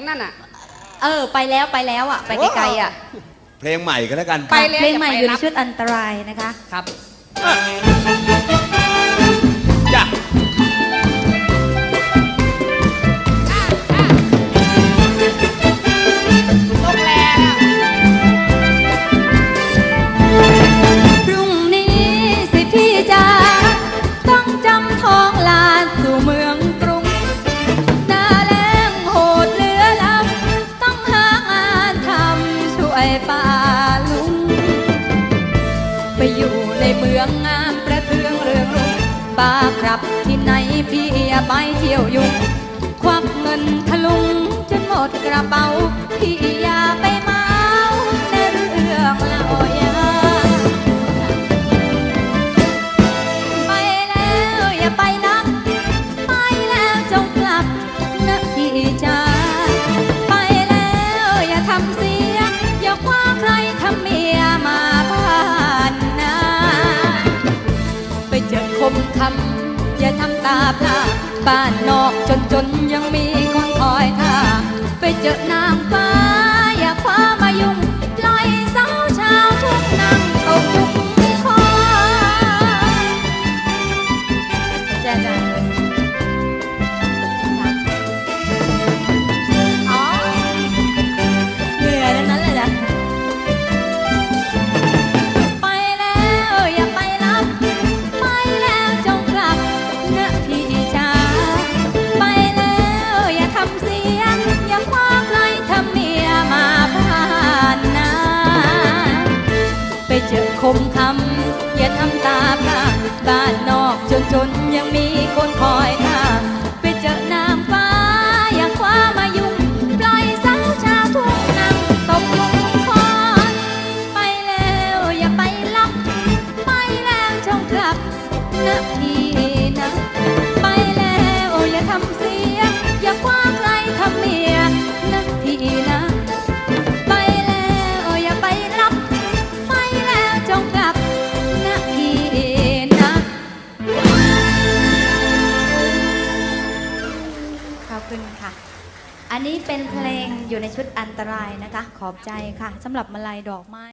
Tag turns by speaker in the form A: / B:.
A: งนั่นอะ
B: เออ ไปแล้วไปแล้วอะ ไปไกลๆอะ
C: เพลงใหม่ก็แล้วกัน
A: ไปแล้ว
B: เพลงใหม่
A: อย่าไป
B: อยู่ใน
A: รับ
B: ชุดอันตรายนะคะ
A: ครับำ
B: ช่วยป่าลุงไปอยู่ในเมืองงามประเทืองเรืองรุ่งป้าครับที่ไหนพี่ไปเที่ยวยุ่งควักเงินทะลุงจนหมดกระเป๋าพี่ มคำอย่าทำตาพลาบ้านนอกจนจนยังมีคนคอยท่าไปเจอนา มคำอย่าทำตาพระบ้านนอกจนจนๆยังมีคนคอย นนี้เป็นเพลงอยู่ในชุดอันตรายนะคะ ขอบใจค่ะสำหรับมาลายดอกไม้